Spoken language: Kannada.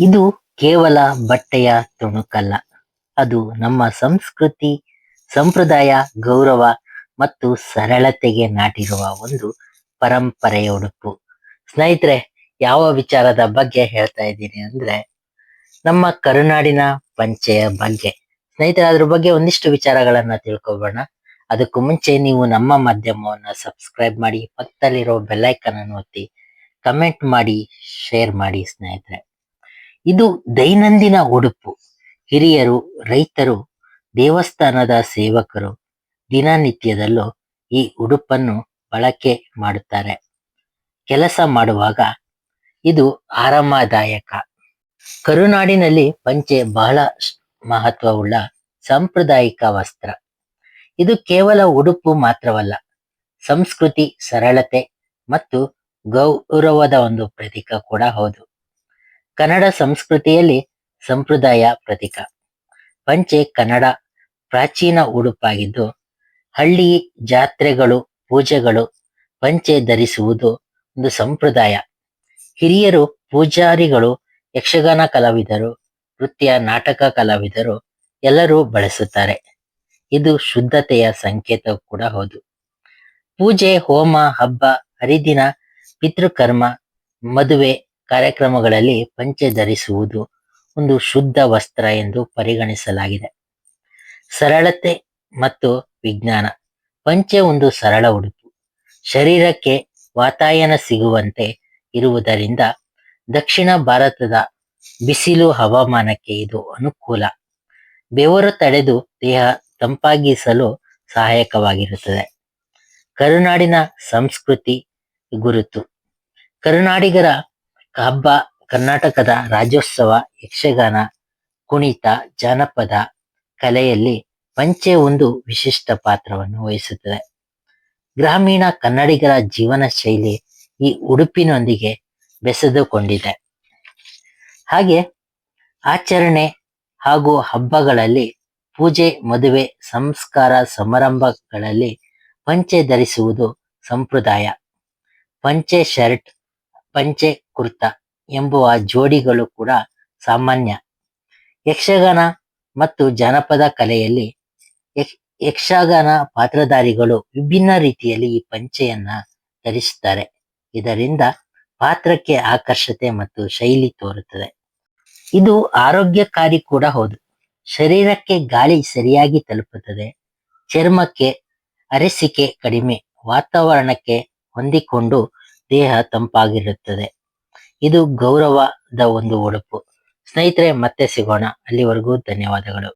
ಇದು ಕೇವಲ ಬಟ್ಟೆಯ ತುಣುಕಲ್ಲ. ಅದು ನಮ್ಮ ಸಂಸ್ಕೃತಿ, ಸಂಪ್ರದಾಯ, ಗೌರವ ಮತ್ತು ಸರಳತೆಗೆ ನಾಟಿರುವ ಒಂದು ಪರಂಪರೆಯ ಉಡುಪು ಸ್ನೇಹಿತರೆ, ಯಾವ ವಿಚಾರದ ಬಗ್ಗೆ ಹೇಳ್ತಾ ಇದ್ದೀನಿ ಅಂದ್ರೆ, ನಮ್ಮ ಕರುನಾಡಿನ ಪಂಚೆಯ ಬಗ್ಗೆ. ಸ್ನೇಹಿತರೆ, ಅದ್ರ ಬಗ್ಗೆ ಒಂದಿಷ್ಟು ವಿಚಾರಗಳನ್ನ ತಿಳ್ಕೊಬೋಣ. ಅದಕ್ಕೂ ಮುಂಚೆ ನೀವು ನಮ್ಮ ಮಾಧ್ಯಮವನ್ನ ಸಬ್ಸ್ಕ್ರೈಬ್ ಮಾಡಿ, ಪಕ್ಕದಲ್ಲಿರೋ ಬೆಲ್ಲೈಕನ್ ಅನ್ನು ಒತ್ತಿ, ಕಮೆಂಟ್ ಮಾಡಿ, ಶೇರ್ ಮಾಡಿ ಸ್ನೇಹಿತರೆ. ಇದು ದೈನಂದಿನ ಉಡುಪು ಹಿರಿಯರು, ರೈತರು, ದೇವಸ್ಥಾನದ ಸೇವಕರು ದಿನನಿತ್ಯದಲ್ಲೂ ಈ ಉಡುಪನ್ನು ಬಳಕೆ ಮಾಡುತ್ತಾರೆ. ಕೆಲಸ ಮಾಡುವಾಗ ಇದು ಆರಾಮದಾಯಕ. ಕರುನಾಡಿನಲ್ಲಿ ಪಂಚೆ ಬಹಳ ಮಹತ್ವವುಳ್ಳ ಸಾಂಪ್ರದಾಯಿಕ ವಸ್ತ್ರ. ಇದು ಕೇವಲ ಉಡುಪು ಮಾತ್ರವಲ್ಲ, ಸಂಸ್ಕೃತಿ, ಸರಳತೆ ಮತ್ತು ಗೌರವದ ಒಂದು ಪ್ರತೀಕ ಕೂಡ ಹೌದು. ಕನ್ನಡ ಸಂಸ್ಕೃತಿಯಲ್ಲಿ ಸಂಪ್ರದಾಯ ಪ್ರತೀಕ. ಪಂಚೆ ಕನ್ನಡ ಪ್ರಾಚೀನ ಉಡುಪಾಗಿದ್ದು, ಹಳ್ಳಿ ಜಾತ್ರೆಗಳು, ಪೂಜೆಗಳು ಪಂಚೆ ಧರಿಸುವುದು ಒಂದು ಸಂಪ್ರದಾಯ. ಹಿರಿಯರು ಪೂಜಾರಿಗಳು, ಯಕ್ಷಗಾನ ಕಲಾವಿದರು, ನೃತ್ಯ, ನಾಟಕ ಕಲಾವಿದರು ಎಲ್ಲರೂ ಬಳಸುತ್ತಾರೆ. ಇದು ಶುದ್ಧತೆಯ ಸಂಕೇತ ಕೂಡ ಹೌದು. ಪೂಜೆ, ಹೋಮ, ಹಬ್ಬ, ಹರಿದಿನ, ಪಿತೃಕರ್ಮ, ಮದುವೆ ಕಾರ್ಯಕ್ರಮಗಳಲ್ಲಿ ಪಂಚೆ ಧರಿಸುವುದು ಒಂದು ಶುದ್ಧ ವಸ್ತ್ರ ಎಂದು ಪರಿಗಣಿಸಲಾಗಿದೆ. ಸರಳತೆ ಮತ್ತು ವಿಜ್ಞಾನ. ಪಂಚೆ ಒಂದು ಸರಳ ಉಡುಪು. ಶರೀರಕ್ಕೆ ವಾತಾಯನ ಸಿಗುವಂತೆ ಇರುವುದರಿಂದ ದಕ್ಷಿಣ ಭಾರತದ ಬಿಸಿಲು ಹವಾಮಾನಕ್ಕೆ ಇದು ಅನುಕೂಲ. ಬೆವರು ತಡೆದು ದೇಹ ತಂಪಾಗಿಸಲು ಸಹಾಯಕವಾಗಿರುತ್ತದೆ. ಕರುನಾಡಿನ ಸಂಸ್ಕೃತಿ ಗುರುತು. ಕರುನಾಡಿಗರ ಹಬ್ಬ, ಕರ್ನಾಟಕದ ರಾಜ್ಯೋತ್ಸವ, ಯಕ್ಷಗಾನ, ಕುಣಿತ, ಜಾನಪದ ಕಲೆಯಲ್ಲಿ ಪಂಚೆ ಒಂದು ವಿಶಿಷ್ಟ ಪಾತ್ರವನ್ನು ವಹಿಸುತ್ತದೆ. ಗ್ರಾಮೀಣ ಕನ್ನಡಿಗರ ಜೀವನ ಶೈಲಿ ಈ ಉಡುಪಿನೊಂದಿಗೆ ಬೆಸೆದುಕೊಂಡಿದೆ. ಹಾಗೆ ಆಚರಣೆ ಹಾಗೂ ಹಬ್ಬಗಳಲ್ಲಿ ಪೂಜೆ, ಮದುವೆ, ಸಂಸ್ಕಾರ, ಸಮಾರಂಭಗಳಲ್ಲಿ ಪಂಚೆ ಧರಿಸುವುದು ಸಂಪ್ರದಾಯ. ಪಂಚೆ ಶರ್ಟ್ ಪಂಚೆ ಕುರ್ತಾ ಎಂಬುವ ಜೋಡಿಗಳು ಕೂಡ ಸಾಮಾನ್ಯ. ಯಕ್ಷಗಾನ ಮತ್ತು ಜಾನಪದ ಕಲೆಯಲ್ಲಿ ಯಕ್ಷಗಾನ ಪಾತ್ರಧಾರಿಗಳು ವಿಭಿನ್ನ ರೀತಿಯಲ್ಲಿ ಈ ಪಂಚೆಯನ್ನ ಧರಿಸುತ್ತಾರೆ. ಇದರಿಂದ ಪಾತ್ರಕ್ಕೆ ಆಕರ್ಷತೆ ಮತ್ತು ಶೈಲಿ ತೋರುತ್ತದೆ. ಇದು ಆರೋಗ್ಯಕಾರಿ ಕೂಡ ಹೌದು. ಶರೀರಕ್ಕೆ ಗಾಳಿ ಸರಿಯಾಗಿ ತಲುಪುತ್ತದೆ. ಚರ್ಮಕ್ಕೆ, ಅರಸಿಕೆ ಕಡಿಮೆ ವಾತಾವರಣಕ್ಕೆ ಹೊಂದಿಕೊಂಡು ದೇಹ ತಂಪಾಗಿರುತ್ತದೆ. ಇದು ಗೌರವದ ಒಂದು ಉಡುಪು. ಸ್ನೇಹಿತರೆ ಮತ್ತೆ ಸಿಗೋಣ. ಅಲ್ಲಿವರೆಗೂ ಧನ್ಯವಾದಗಳು.